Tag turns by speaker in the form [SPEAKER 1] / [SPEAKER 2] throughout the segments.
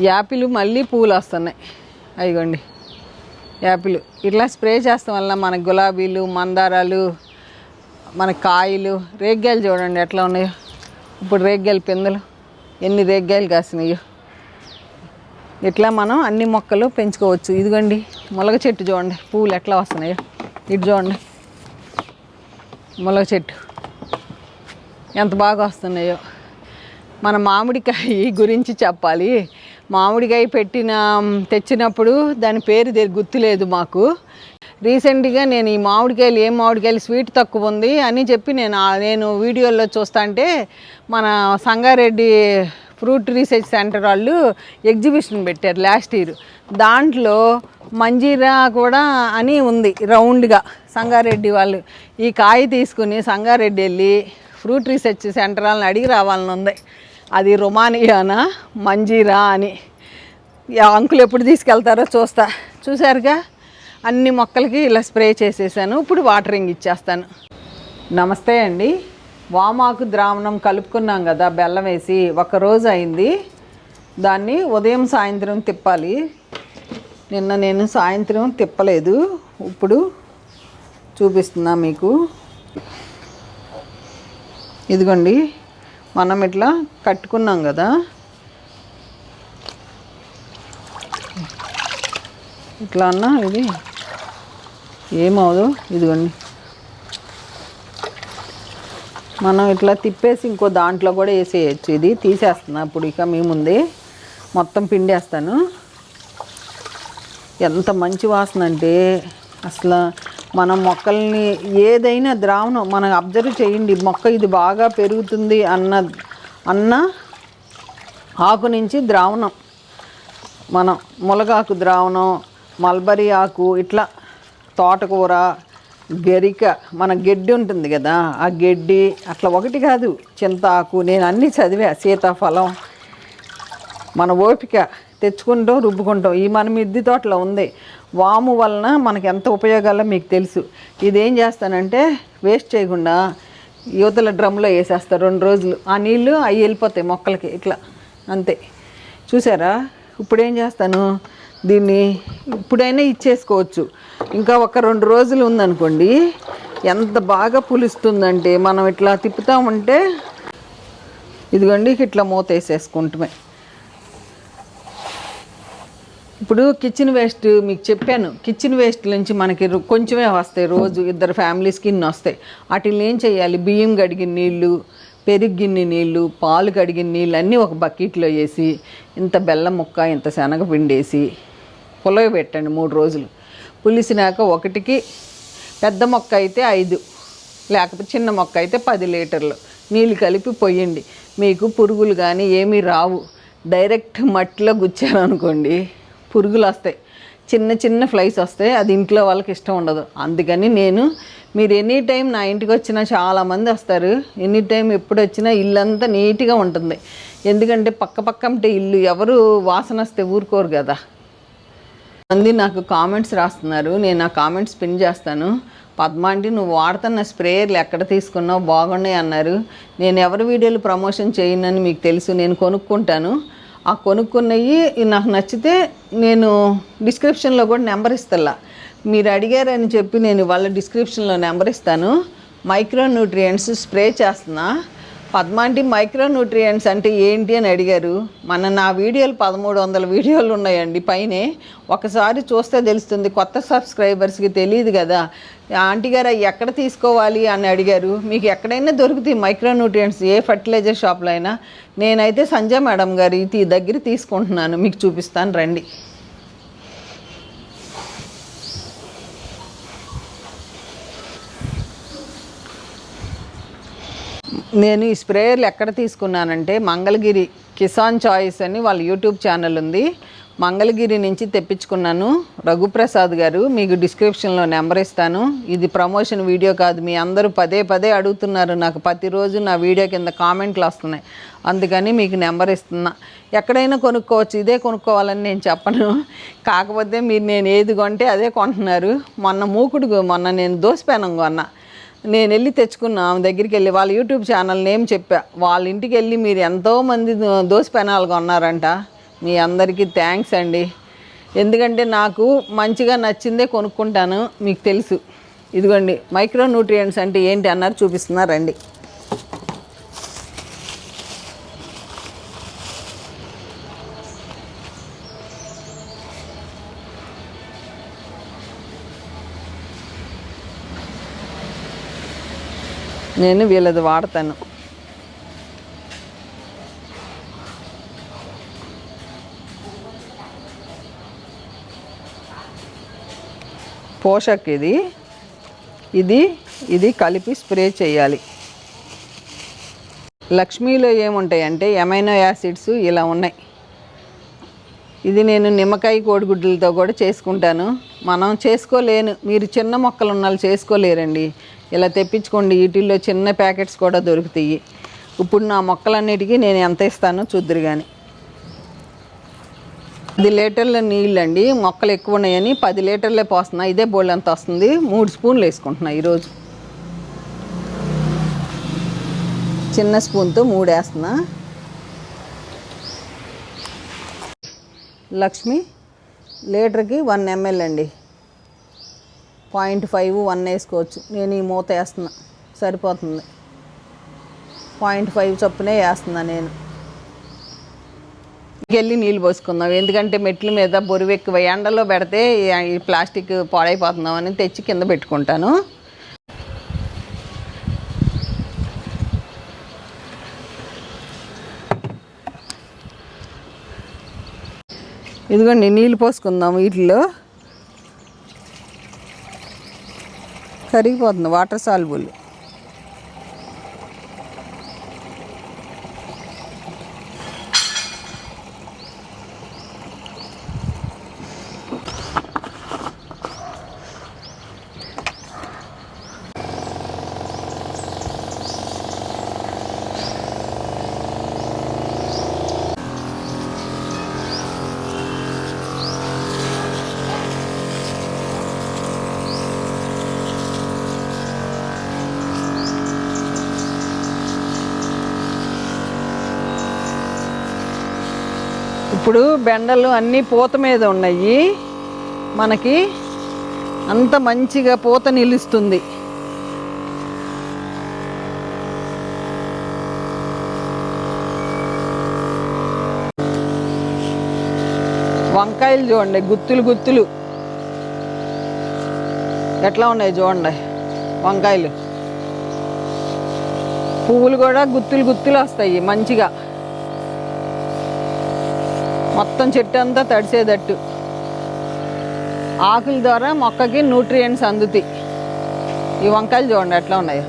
[SPEAKER 1] Apple మళ్ళీ పూలు వస్తున్నాయి. అయ్యండి యాపిల్. ఇట్లా స్ప్రే చేస్తాం వల్ల మన గులాబీలు మందారాలు మన కాయలు రేగ్గాయలు చూడండి ఎట్లా ఉన్నాయో. ఇప్పుడు రేగ్గాయలు పిందెలు. ఎన్ని రేగ్గాయలు కాసినాయో. ఇట్లా మనం అన్ని మొక్కలు పెంచుకోవచ్చు. ఇదిగోండి మొలగ చెట్టు చూడండి. పువ్వులు ఎట్లా వస్తున్నాయో. ఇటు చూడండి. మొలగ చెట్టు. ఎంత బాగా వస్తున్నాయో. మన మామిడికాయ గురించి చెప్పాలి. మామిడికాయ పెట్టిన తెచ్చినప్పుడు దాని పేరు గుర్తులేదు మాకు. రీసెంట్గా నేను ఈ మామిడికాయలు ఏం మామిడికాయలు స్వీట్ తక్కువ ఉంది అని చెప్పి నేను నేను వీడియోలో చూస్తా అంటే మన సంగారెడ్డి ఫ్రూట్ రీసెర్చ్ సెంటర్ వాళ్ళు ఎగ్జిబిషన్ పెట్టారు లాస్ట్ ఇయర్. దాంట్లో మంజీరా కూడా అని ఉంది రౌండ్గా. సంగారెడ్డి వాళ్ళు ఈ కాయ తీసుకుని సంగారెడ్డి వెళ్ళి ఫ్రూట్ రీసెర్చ్ సెంటర్ వాళ్ళని అడిగి రావాలని ఉంది. అది రొమానియానా మంజీరా అని. అంకులు ఎప్పుడు తీసుకెళ్తారో చూస్తా. చూసారుగా? అన్ని మొక్కలకి ఇలా స్ప్రే చేసేసాను. ఇప్పుడు వాటరింగ్ ఇచ్చేస్తాను. నమస్తే అండి. వామాకు ద్రావణం కలుపుకున్నాం కదా బెల్లం వేసి ఒక రోజు అయింది. దాన్ని ఉదయం సాయంత్రం తిప్పాలి. నిన్న నేను సాయంత్రం తిప్పలేదు. ఇప్పుడు చూపిస్తున్నా మీకు. ఇదిగోండి మనం ఇట్లా కట్టుకున్నాం కదా. ఇట్లా అన్నా ఇది? ఏమవదు ఇదిగోండి. మనం ఇట్లా తిప్పేసి ఇంకో దాంట్లో కూడా వేసేయచ్చు. ఇది తీసేస్తున్నా ఇప్పుడు ఇక మేము ఉంది మొత్తం పిండేస్తాను. ఎంత మంచి వాసన అంటే అసలు మన మొక్కల్ని ఏదైనా ద్రావణం మనం అబ్జర్వ్ చేయండి మొక్క ఇది బాగా పెరుగుతుంది అన్న అన్న ఆకు నుంచి ద్రావణం మనం ములగాకు ద్రావణం మల్బరీ ఆకు ఇట్లా తోటకూర గరిక మన గడ్డి ఉంటుంది కదా ఆ గడ్డి అట్లా ఒకటి కాదు చింతాకు నేను అన్నీ చదివా సీతాఫలం. మన ఓపిక తెచ్చుకుంటాం రుబ్బుకుంటాం ఈ మన మిద్ది తోటలో ఉంది. వాము వలన మనకి ఎంత ఉపయోగాలో మీకు తెలుసు. ఇదేం చేస్తానంటే వేస్ట్ చేయకుండా యువతల డ్రమ్లో వేసేస్తారు రెండు రోజులు. ఆ నీళ్ళు అవి వెళ్ళిపోతాయి మొక్కలకి ఇట్లా. అంతే. చూసారా? ఇప్పుడు ఏం చేస్తాను? దీన్ని ఇప్పుడైనా ఇచ్చేసుకోవచ్చు. ఇంకా ఒక రెండు రోజులు ఉందనుకోండి ఎంత బాగా పులుస్తుందంటే మనం ఇట్లా తిప్పుతామంటే ఇదిగోండి ఇట్లా మూత వేసేసుకుంటమే. ఇప్పుడు కిచెన్ వేస్ట్ మీకు చెప్పాను. కిచెన్ వేస్ట్ నుంచి మనకి కొంచెమే వస్తాయి. రోజు ఇద్దరు ఫ్యామిలీస్కి ఇన్ని వస్తాయి. వాటిని ఏం చేయాలి? బియ్యం కడిగిన నీళ్ళు పెరుగు గిన్నె నీళ్ళు పాలు కడిగిన నీళ్ళు అన్నీ ఒక బకెట్లో వేసి ఇంత బెల్లం ముక్క ఇంత శనగపిండి వేసి పులవ పెట్టండి మూడు రోజులు. పులిసినాక ఒకటికి పెద్ద మొక్క అయితే ఐదు లేకపోతే చిన్న మొక్క అయితే పది లీటర్లు. నీళ్ళు కలిపి పొయ్యండి. మీకు పురుగులు కానీ ఏమీ రావు. డైరెక్ట్ మట్టిలో గుచ్చారనుకోండి పురుగులు వస్తాయి. చిన్న చిన్న ఫ్లైస్ వస్తాయి. అది ఇంట్లో వాళ్ళకి ఇష్టం ఉండదు. అందుకని నేను మీరు ఎనీ టైం నా ఇంటికి వచ్చినా చాలామంది వస్తారు. ఎనీ టైం ఎప్పుడు వచ్చినా ఇల్లంతా నీట్గా ఉంటుంది. ఎందుకంటే పక్క పక్క ఇల్లు ఎవరు వాసన వస్తే ఊరుకోరు కదా. మంది నాకు కామెంట్స్ రాస్తున్నారు. నేను ఆ కామెంట్స్ పిన్ చేస్తాను. పద్మ నువ్వు వాడుతున్న స్ప్రేయర్లు ఎక్కడ తీసుకున్నావు? బాగున్నాయి అన్నారు. నేను ఎవరి వీడియోలు ప్రమోషన్ చేయనని మీకు తెలుసు. నేను కొనుక్కుంటాను. ఆ కొనుక్కున్నవి నాకు నచ్చితే నేను డిస్క్రిప్షన్లో కూడా నెంబర్ ఇస్తల్లా. మీరు అడిగారని చెప్పి నేను వాళ్ళ డిస్క్రిప్షన్లో నెంబర్ ఇస్తాను. మైక్రో న్యూట్రియంట్స్ స్ప్రే చేస్తున్నా. పద్మాంటి మైక్రో న్యూట్రియంట్స్ అంటే ఏంటి అని అడిగారు. మన నా వీడియోలు పదమూడు వందల వీడియోలు ఉన్నాయండి. పైనే ఒకసారి చూస్తే తెలుస్తుంది కొత్త సబ్స్క్రైబర్స్కి తెలియదు కదా. ఆంటీ గారు ఎక్కడ తీసుకోవాలి అని అడిగారు. మీకు ఎక్కడైనా దొరుకుతాయి మైక్రో న్యూట్రియంట్స్ ఏ ఫర్టిలైజర్ షాప్లో అయినా. నేనైతే సంజయ్ మేడం గారి తీ- దగ్గర తీసుకుంటున్నాను. మీకు చూపిస్తాను రండి. నేను ఈ స్ప్రేయర్లు ఎక్కడ తీసుకున్నానంటే మంగళగిరి కిసాన్ చాయిస్ అని వాళ్ళ యూట్యూబ్ ఛానల్ ఉంది. మంగళగిరి నుంచి తెప్పించుకున్నాను. రఘుప్రసాద్ గారు మీకు డిస్క్రిప్షన్లో నెంబర్ ఇస్తాను. ఇది ప్రమోషన్ వీడియో కాదు. మీ అందరూ పదే పదే అడుగుతున్నారు. నాకు ప్రతిరోజు నా వీడియో కింద కామెంట్లు వస్తున్నాయి. అందుకని మీకు నెంబర్ ఇస్తున్నా. ఎక్కడైనా కొనుక్కోవచ్చు. ఇదే కొనుక్కోవాలని నేను చెప్పను. కాకపోతే మీరు నేను ఏది కొంటే అదే కొంటున్నారు. మొన్న మూకుడు మొన్న నేను దోసపెనం కొన్నా. నేను వెళ్ళి తెచ్చుకున్నా ఆమె దగ్గరికి వెళ్ళి వాళ్ళ యూట్యూబ్ ఛానల్ నేమ్ చెప్పా. వాళ్ళ ఇంటికి వెళ్ళి మీరు ఎంతోమంది దోశ పెనాలు కొన్నారంట. మీ అందరికీ థ్యాంక్స్ అండి. ఎందుకంటే నాకు మంచిగా నచ్చిందే కొనుక్కుంటాను మీకు తెలుసు. ఇదిగోండి మైక్రో న్యూట్రియంట్స్ అంటే ఏంటి అన్నారు చూపిస్తున్నారండి నేను వీళ్ళది వాడతాను. పోషక్ ఇది. ఇది ఇది కలిపి స్ప్రే చేయాలి. లక్ష్మీలో ఏముంటాయంటే ఎమైనో యాసిడ్స్ ఇలా ఉన్నాయి. ఇది నేను నిమ్మకాయ కోడిగుడ్లతో కూడా చేసుకుంటాను. మనం చేసుకోలేను. మీరు చిన్న మొక్కలు ఉన్న వాళ్ళు చేసుకోలేరండి. ఇలా తెప్పించుకోండి. వీటిల్లో చిన్న ప్యాకెట్స్ కూడా దొరుకుతాయి. ఇప్పుడు నా మొక్కలన్నిటికీ నేను ఎంత ఇస్తానో చూద్దరు కానీ పది లీటర్ల నీళ్ళు అండి మొక్కలు ఎక్కువ ఉన్నాయని పది లీటర్లే పోస్తున్నా. ఇదే బోల్ అంత వస్తుంది. మూడు స్పూన్లు వేసుకుంటున్నా ఈరోజు. చిన్న స్పూన్తో మూడు వేస్తున్నా. లక్ష్మి లీటర్కి వన్ ఎంఎల్ అండి. పాయింట్ ఫైవ్ వన్ వేసుకోవచ్చు. నేను ఈ మూత వేస్తున్నా. సరిపోతుంది. పాయింట్ ఫైవ్ చొప్పునే వేస్తున్నా నేను. వెళ్ళి నీళ్ళు పోసుకుందాం. ఎందుకంటే మెట్ల మీద బొరువెక్కువ ఎండలో పెడితే ఈ ప్లాస్టిక్ పాడైపోతున్నామని తెచ్చి కింద పెట్టుకుంటాను. ఇదిగోండి నీళ్ళు పోసుకుందాం వీటిలో కరిగిపోతుంది వాటర్ సాల్బుల్. ఇప్పుడు బెండలు అన్నీ పూత మీద ఉన్నాయి. మనకి అంత మంచిగా పూత నిలుస్తుంది. వంకాయలు చూడండి గుత్తులు గుత్తులు. ఎట్లా ఉన్నాయి చూడండి వంకాయలు. పువ్వులు కూడా గుత్తులు గుత్తులు వస్తాయి మంచిగా. మొత్తం చెట్టు అంతా తడిసేటట్టు ఆకుల ద్వారా మొక్కకి న్యూట్రియంట్స్ అందుతాయి. ఈ వంకాయలు చూడండి ఎట్లా ఉన్నాయో.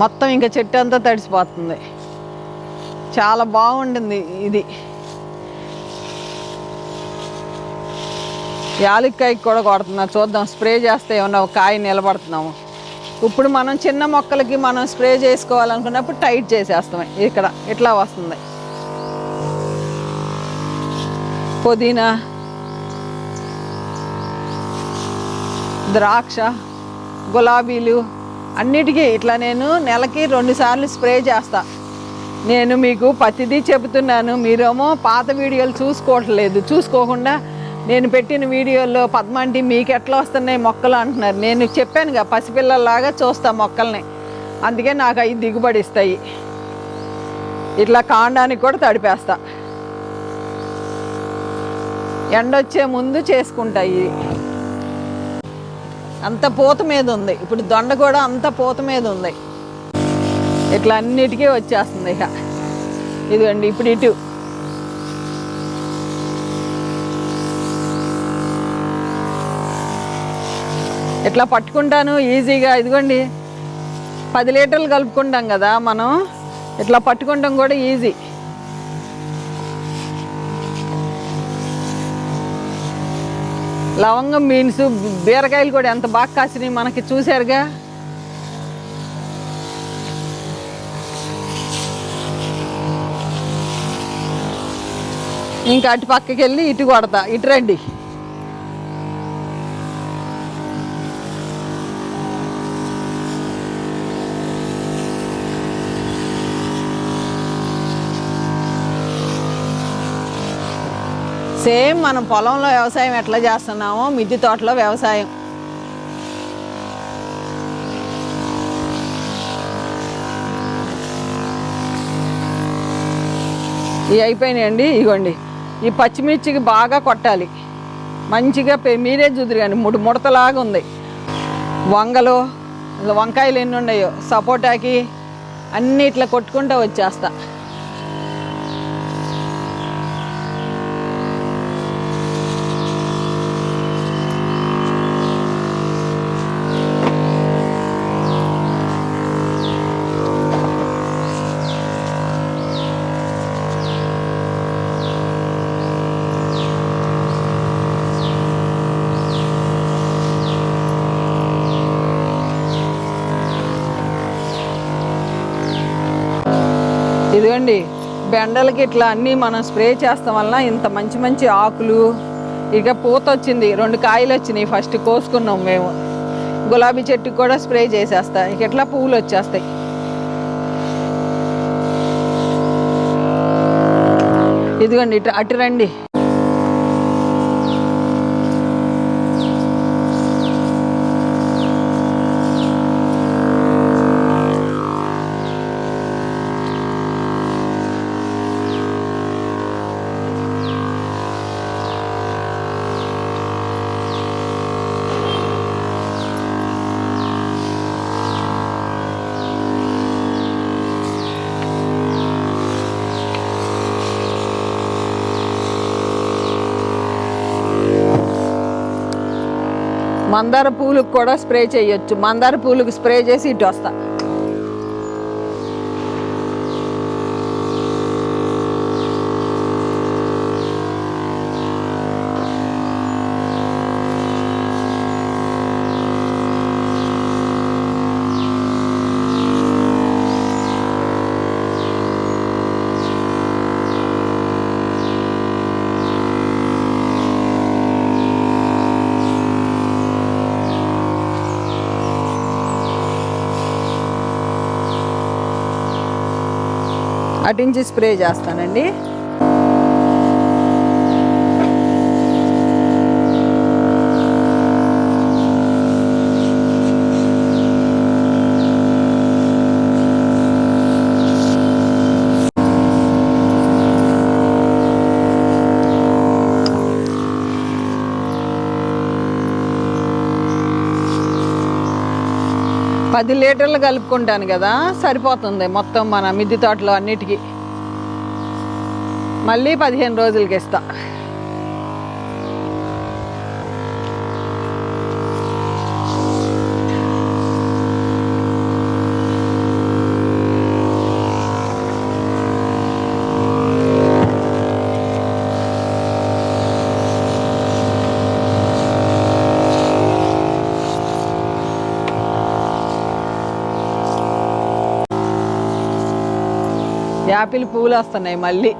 [SPEAKER 1] మొత్తం ఇంకా చెట్టు అంతా తడిసిపోతుంది. చాలా బాగుండింది ఇది. యాలిక్కాయకి కూడా కొడుతున్నా. చూద్దాం స్ప్రే చేస్తే ఏమన్నా కాయ నిలబడుతున్నాము? ఇప్పుడు మనం చిన్న మొక్కలకి మనం స్ప్రే చేసుకోవాలనుకున్నప్పుడు టైట్ చేసేస్తాం. ఇక్కడ ఇట్లా వస్తుంది. పుదీనా ద్రాక్ష గులాబీలు అన్నిటికీ ఇట్లా నేను నెలకి రెండుసార్లు స్ప్రే చేస్తా. నేను మీకు ప్రతిదీ చెబుతున్నాను. మీరేమో పాత వీడియోలు చూసుకోవట్లేదు. చూసుకోకుండా నేను పెట్టిన వీడియోల్లో పద్మాంటి మీకు ఎట్లా వస్తున్నాయి మొక్కలు అంటున్నారు. నేను చెప్పానుగా పసిపిల్లల్లాగా చూస్తా మొక్కల్ని. అందుకే నాకు అవి దిగుబడి ఇస్తాయి. ఇట్లా కాండానికి కూడా తడిపేస్తా. ఎండొచ్చే ముందు చేసుకుంటాయి అంత పూత మీద ఉంది. ఇప్పుడు దొండ కూడా అంత పూత మీద ఉంది. ఇట్లా అన్నిటికీ వచ్చేస్తుంది ఇక. ఇదిగోండి ఇప్పుడు ఇటు. ఇట్లా పట్టుకుంటాను ఈజీగా. ఇదిగోండి పది లీటర్లు కలుపుకుంటాం కదా మనం. ఇట్లా పట్టుకుంటాం కూడా ఈజీ. లవంగం బీన్స్ బీరకాయలు కూడా ఎంత బాగా కాసినాయి మనకి చూశారుగా. ఇంకా అటు పక్కకి వెళ్ళి ఇటు కొడతా ఇటు రండి. సేమ్ మనం పొలంలో వ్యవసాయం ఎట్లా చేస్తున్నామో మిద్దె తోటలో వ్యవసాయం. ఇవి అయిపోయినాయండి ఇగోండి. ఈ పచ్చిమిర్చికి బాగా కొట్టాలి. మంచిగా పె- మీరే చూదురు కానీ మూడు ముడతలాగా ఉంది. వంగలు వంకాయలు ఎన్ని ఉన్నాయో సపోటాకి అన్నీ ఇట్లా కొట్టుకుంటూ వచ్చేస్తా. ఇదిగోండి బెండలకి ఇట్లా అన్నీ మనం స్ప్రే చేస్తాం వల్ల ఇంత మంచి మంచి ఆకులు ఇక పూత వచ్చింది రెండు కాయలు వచ్చినాయి ఫస్ట్ కోసుకున్నాం మేము. గులాబీ చెట్టుకి కూడా స్ప్రే చేసేస్తా ఇక ఇట్లా పువ్వులు వచ్చేస్తాయి. ఇదిగోండి ఇటు అటు రండి. మందార పూలకు కూడా స్ప్రే చేయొచ్చు. మందార పూలకు స్ప్రే చేసి ఇటు వస్తా. అటు నుంచి స్ప్రే చేస్తానండి. పది లీటర్లు కలుపుకుంటాను కదా సరిపోతుంది మొత్తం మన మిద్దె తోటలో అన్నిటికీ. మళ్ళీ పదిహేను రోజులకి ఇస్తాను యాపిల్ పువ్వులు వస్తున్నాయి మళ్ళీ.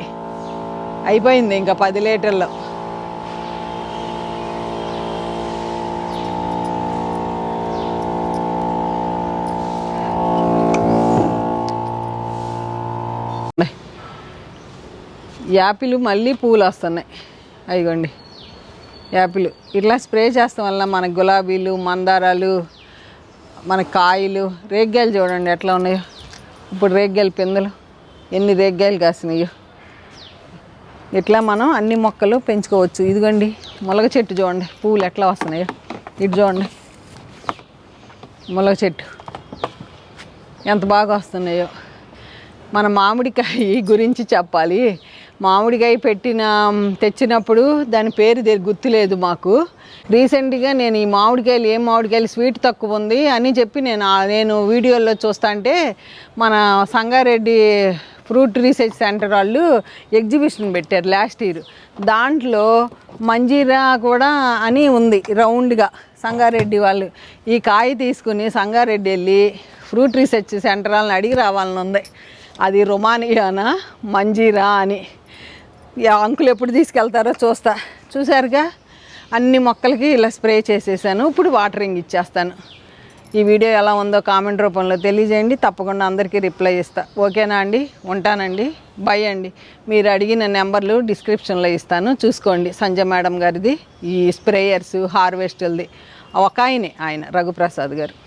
[SPEAKER 1] అయిపోయింది ఇంకా పది లీటర్లు. యాపిల్ మళ్ళీ పువ్వులు వస్తున్నాయి. అయిగోండి యాపిల్ ఇట్లా స్ప్రే చేస్తాం వల్ల మన గులాబీలు మందారాలు మన కాయలు రేగ్గాయలు చూడండి ఎట్లా ఉన్నాయో. ఇప్పుడు రేగ్గాయలు పిందెలు. ఎన్ని రేగ్గాయలు కాసినాయో. ఇట్లా మనం అన్ని మొక్కలు పెంచుకోవచ్చు. ఇదిగోండి మొలగ చెట్టు చూడండి. పువ్వులు ఎట్లా వస్తున్నాయో. ఇటు చూడండి. మొలగ చెట్టు ఎంత బాగా వస్తున్నాయో. మన మామిడికాయ గురించి చెప్పాలి. మామిడికాయ పెట్టిన తెచ్చినప్పుడు దాని పేరు దే- గుర్తులేదు మాకు. రీసెంట్గా నేను ఈ మామిడికాయలు ఏం మామిడికాయలు స్వీట్ తక్కువ ఉంది అని చెప్పి నేను నేను వీడియోలో చూస్తా అంటే మన సంగారెడ్డి ఫ్రూట్ రీసెర్చ్ సెంటర్ వాళ్ళు ఎగ్జిబిషన్ పెట్టారు లాస్ట్ ఇయర్. దాంట్లో మంజీరా కూడా అని ఉంది రౌండ్గా. సంగారెడ్డి వాళ్ళు ఈ కాయ తీసుకుని సంగారెడ్డి వెళ్ళి ఫ్రూట్ రీసెర్చ్ సెంటర్ వాళ్ళని అడిగి రావాలని ఉంది. అది రొమానియానా మంజీరా అని. అంకులు ఎప్పుడు తీసుకెళ్తారో చూస్తా. చూసారుగా అన్ని మొక్కలకి ఇలా స్ప్రే చేసేసాను. ఇప్పుడు వాటరింగ్ ఇచ్చేస్తాను. ఈ వీడియో ఎలా ఉందో కామెంట్ రూపంలో తెలియజేయండి. తప్పకుండా అందరికీ రిప్లై ఇస్తా. ఓకేనా అండి? ఉంటానండి. బై అండి. మీరు అడిగిన నెంబర్లు డిస్క్రిప్షన్లో ఇస్తాను. చూసుకోండి. సంజయ్ మేడం గారిది ఈ స్ప్రేయర్స్ హార్వెస్టల్ది ఒక ఆయనే ఆయన రఘుప్రసాద్ గారు.